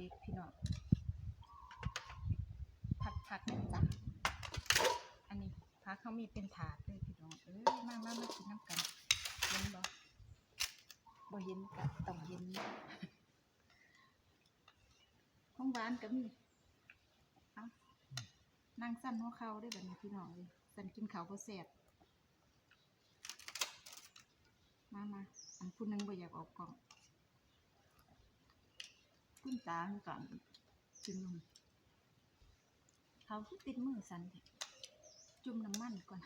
ล็กพี่น้องผักผักนะจ๊ะอันนี้ผักเขามีเป็นถาดเลยพี่น้องเอ้ยมามามากินน้ำกันเห็นบ่บ่เห็นกะต้องเห็นของหวานก็มีเอานั่งสั้นหัวเข่าได้แบบนี้พี่น้องเลยสั้นกินขาวบ่แซ่บมามาอันผู้หนึงบ่อยากออกกล่อง คุณตาคือกันจุ่มนมเขาคือติดมือสันแท้จุ่มน้ำมันก่อน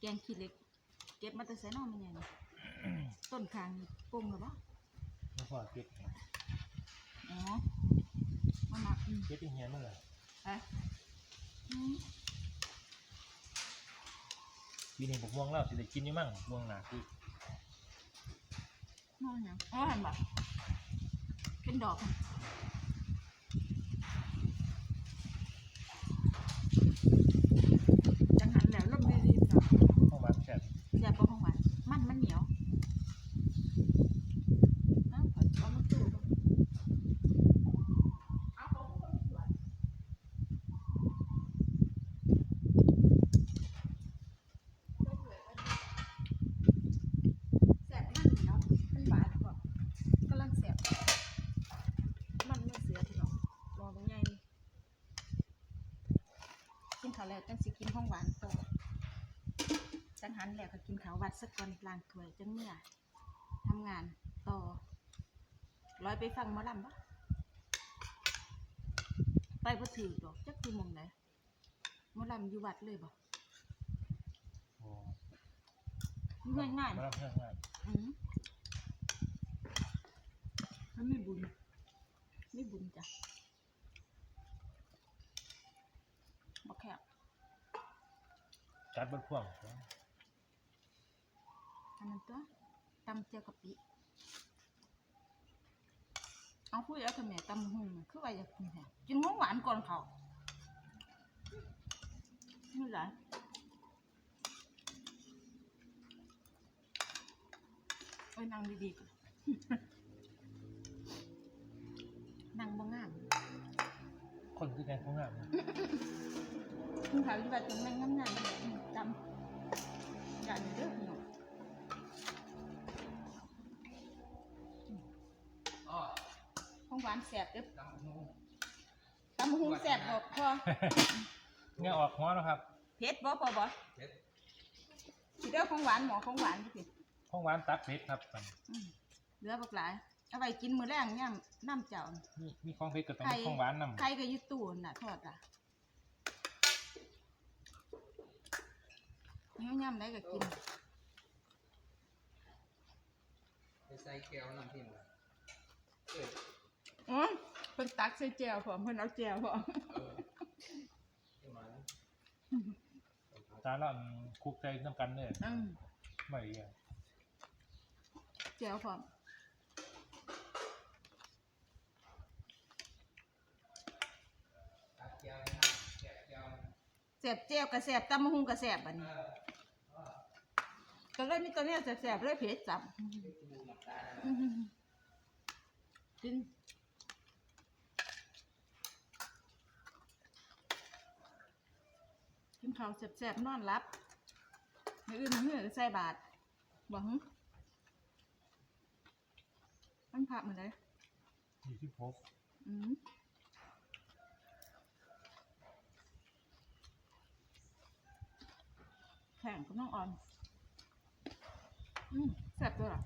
แกงขี้เหล็ก เก็บมาแต่ใส่นอกมันยังต้นคางนี่ปรุงหรือเปล่าไม่พอเก็บอ๋อมามาอืมเก็บที่เฮียนมาเลยไปอืมปีนี้ผมม่วงแล้วสิได้กินอยี่มั่งม่วงหนาคือ นั่นยังอ๋อเห็นบ่เป็นดอกจังหันแล้วลมดีๆจ้ะ ข้าวหวานแซ่บ แซ่บบ่ของหวานมันมันเหนียวเอ้าเอามาตู้ดูเอาของคนสวยแซ่บมันเหนียวมันหวานกว่ากำลังแซ่บมันไม่เสือที่หรอกรอตรงใหญ่นี่กินข้าว แล้วจังสิกินของหวานต่อจังหันแล้วก็กินข้าววัดสักก่อนล้างถ้วยจังเมื่อทำงานต่อร้อยไปฟังหมอลำปะไปบ่ถือดอกจักคือหมองไหนหมอลำอยู่วัดเลยบ่โอ้ง่ายง่ายมาแล้วเพื่อนง่ายๆอืมมันไม่บุญไม่บุญจ้ะบ่แคบ จัดบนพ่วงอันนั้นตัวตำเจียวกะปิเอาพูดแล้วทำไมตำหุ่งคือว่าอยากกินแท้กินของหวานก่อนเขาไม่ไรเอ้ยนั่งดีๆก่อนนั่งบ่งาม คนคือแกงข้าวงามนะ คุณเขาที่ว่าตรงนั่งงามๆอืมจำอย่าเด้อพี่น้องอ๋อของหวานแสบเด้อตำหูตำหุ่งแสบบอกพอเงี้ยออกหัวแล้วครับเผ็ดบ่พอบ่เผ็ดสิเด้อของหวานหมอของหวานพี่ข้าวหวานตักเผ็ดครับมันอืมเหลือบักหลายเอาไปกินมื้อแรงย่ำน้ำเจ้ามีมีของเผ็ดกับต้องไข่มีของหวานนำใครก็อยึดตู้น่ะทอดอะ นี่ย่ำได้ก็กินไปใส่แก้วน้ำพิมพ์ล่ะเอออ๋อเพิ่นตักใส่แจ่วพร้อมเพิ่นเอาแจ่วพร้อมเออที่มันจานละอันคลุกใจน้ำกันเนี่ยอืมไม่เยอะแจ่วพร้อมตัดแก้วนะแกะแก้ว แสบแจ่วก็แสบตำบักหุ่งก็แสบบัดเอนี้อ ก็เลยมีตัวเนี้ยแสบๆเลยเผ็ดจับดูน้ำตาลกินกินข้าวแสบๆนอนรับไม่อื่นมื้อใส่บาทบอกหึมันผักเหมือนไรยี่สิบหกอืมแข็งก็ต้องอ่อน อืมแซ่บด้วยเหรอ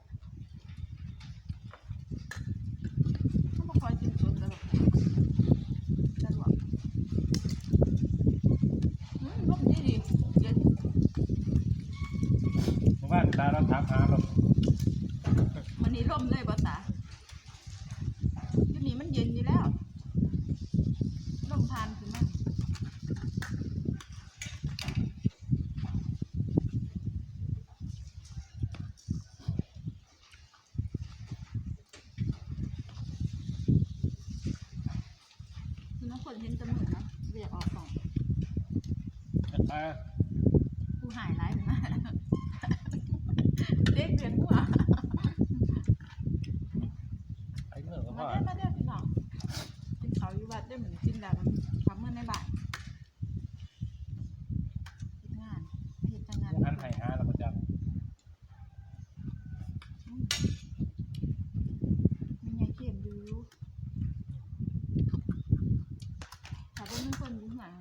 เขาบอกคอยกินสดเลยหรอกสะดวกอืมร่มดีดีเย็นเมื่อวานตาเราถามหาเรามันนี้ร่มเลยบ่ตาอยู่นี่มันเย็นอยู่แล้วร่มพานคือมันคือน้องคนเห็นแตะมือเนาะเรียกออกกล่อง ตา กู หายร้ายถึงมากเด็กเดือนกว่าพ่อมาเด้อมาเด้อพี่น้องกินข้าวอยู่วัดได้เหมือนกินแบบทำเมื่อในบ้านเฮ็ดงานไม่เห็นจังงาน อันไห้ฮาแล้วก็จะ อืมมันไงเข็มดูถ้าเป็นมันคนอยู่ข้างหลัง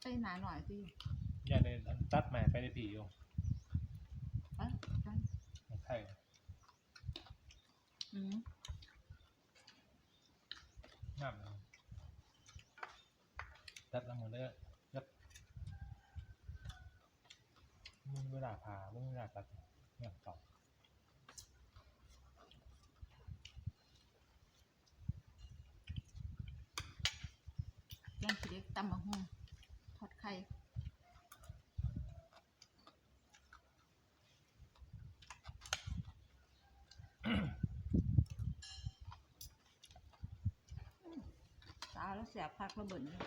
ไป หนาหน่อยสิอย่าเลยตัดแหม่ไปในผีอยู่ไปกันไข่อืมน้ำตัดน้ำมือเลยยับมึงเวลาผ่ามึงเวลาตัดเนี่ยต่อ แกงขี้เล็กตำมะฮุ่งทอดไข่ตา แล้วเสียบพักระเบิดเลย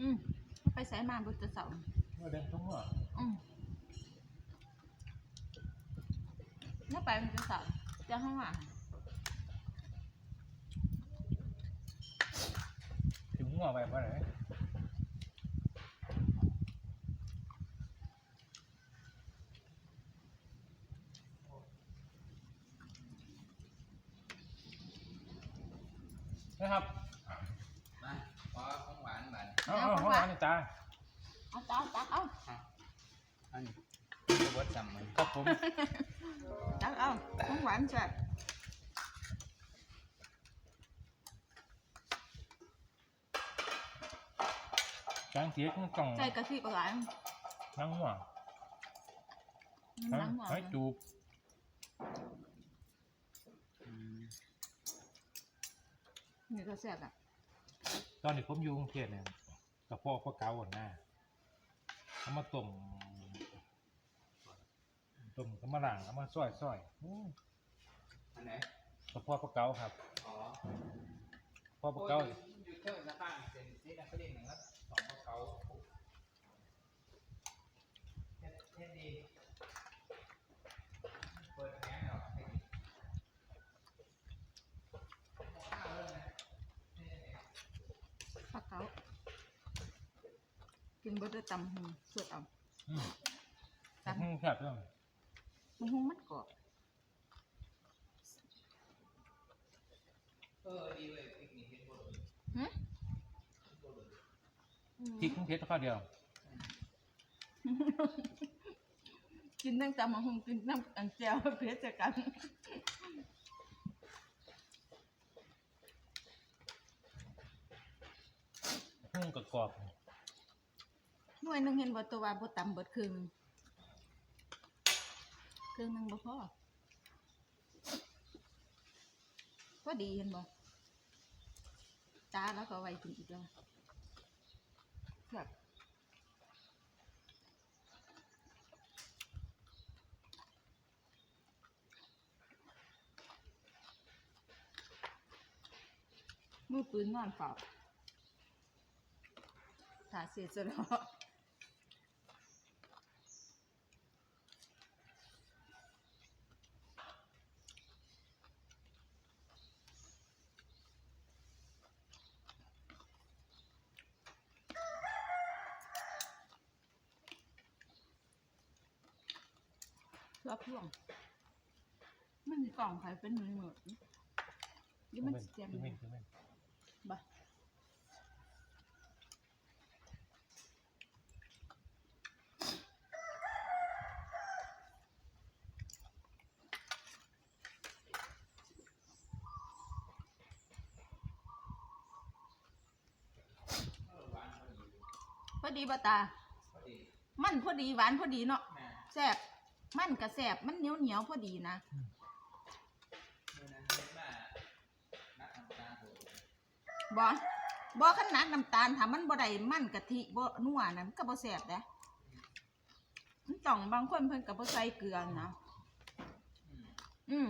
อืมไปใส่มาบนจะเสาเมื่อเดินทุ่งหัวอืมแล้วไปมันจะเสาจะห้องอะถึง หัวไปเมื่อไหร่นะครับมาขอของหวานบันเอาเอาห้องน้ำนี่จ้าเอาตักตักเอาอันนี้บดจำมันครับผมตักเอาของหวานจัด จางเสียงกล่องใส่กะทิปลาไหลนั่งหัวน้ำหวให้จูบนี่ก็แซ่บอะ ตอนนี้ผมอยู่กรุงเทพเนี่ยกระเพาะปลาเก๋าหน้าเอามาต้มต้มก็มาล้างเอามาซอยซอยอันไหนกระเพาะปลาเก๋าครับอ๋อพาะปลาเก๋าอยู่เท่าสะพาเส้นสีนักเรียนนะครับสอง เขาเฮ็ดเฮ็ดดีเปิดแผงเหรอให้ดีข้าวเลยนะปลาเก๋ากินเบอร์เดอร์ตำหูสดเอาตำอืมคบเรื่องมันหูมันกรอบเออดีเลยปิกนิกเฮ็ดบ่เลยหึบ่เลย พริกกรุงเทพข้าวเดียว กินตั้งตำมะฮุงกินน้ำอันเจียวเพชรกันหุ้งกับกรอบหน่วยหนึงเห็นบ่ตัวว่าบ่ตำเบิดครึ่งหนึ่งครึ่งหนึงบ่พอพอดีเห็นบ่จ้าแล้วก็เอาไว้กินอีกแล้ว มือปืนนอนเฝ้าถ้าเสียจะรอเพื่อพ่วงมันมีกล่องใครเป็นมือมือยี่มันเสียมคือไม่คือไม่ บ่พ อดีบ่ตา พอดีมันพอดีหวานพอดีเนาะแม่แซ่บมันก็แซ่บมันเหนียวเหนียวๆพอดีนะ เมื่อนั้นเฮ็ดมานักน้ำตาโหดบ่บ่ขนหนักน้ำตาลถ้ามันบ่ได้มันกะทิบ่นัวนั่นก็บ่แซ่บเด้มันต้องบางคนเพิ่นกับบ่ใส่เกลือนะอืมอืม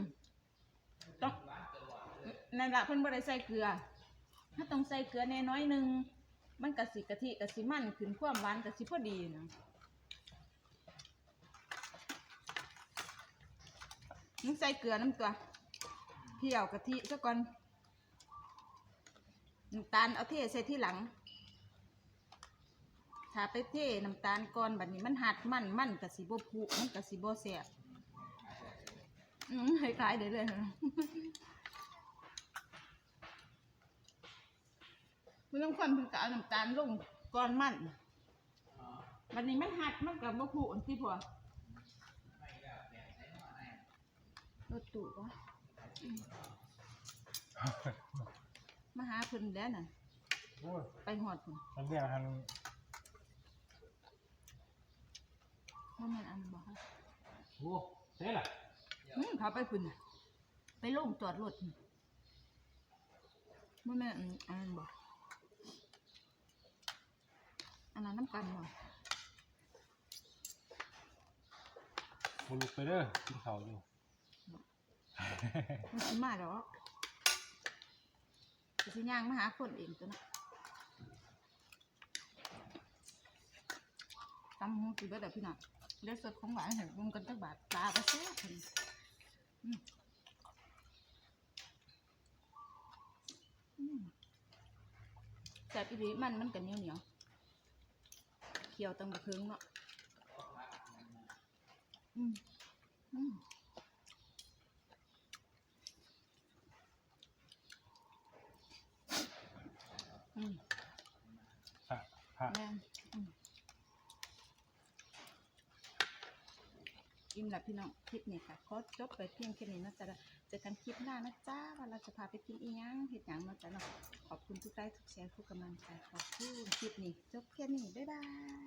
ต้อง หวานเกินหวานเลยนั่นละเพิ่นบ่ได้ใส่เกลือถ้าต้องใส่เกลือแน่น้อยหนึง มันกะสิกะทิกะสิมันขึ้นความหวานกะสิพอดีนะมึงใส่เกลือน้ำตัวเที่ยวกะทิซะก่อนน้ำตาลเอาเทใส่ที่หลังถ้าไปเทน้ำตาลก่อนบัดนี้มันหัดมันมันกะสิบ่พุมันกะสิบ่แซ่บอืมคล้ายๆเด้เลยนะ มันต้องคนเพิ่งกเอาน้ำตาลลงก่อนมันอ๋อบัดนี้มันหัดมันกับบ่พุอันที่พอไม่ก็แบ่งให้หน่อยรถตู้วะอืมมาหาเพิ่นแล้วน่ะ โอ้ยไปหอดเพิ่นมันเรียกทันว่าแม่นอันบ่คะโอ้เซ่ล่ะอืมเขาไปเพิ่นน่ะไปลงจอดรถนี่ว่าแม่นอันอันนั้นบ่ อันนั้นน้ำกันบ่บุลุกไปเด้อกินข้าวอยู่ มันสิมาดอกสิย่างมาหาคนเองตัวน่ะตำหูสิเบิดอะพี่น้องเลือดสดของหวานเห็นรวมกันจักบาทปลาก็แซ่บเพิ่นอืมอืมแซ่บอีหลีมันมันกันเหนียวเหนียวๆเคี่ยวตังบะเทิงเนาะอืมอืมอืมพระพระแม่นอืมอิ่มแล้วพี่น้องคลิปนี้ค่ะขอจบไปเพียงแค่นี้นะจ๊ะเจอกันคลิปหน้านะจ๊ะว่าเราจะพาไปกินอีหยังเห็ดหยังนะจ๊ะเนาะขอบคุณทุกไลค์ทุกแชร์ทุกกำลังใจขอบคุณคลิปนี้จบแค่นี้บ๊ายบาย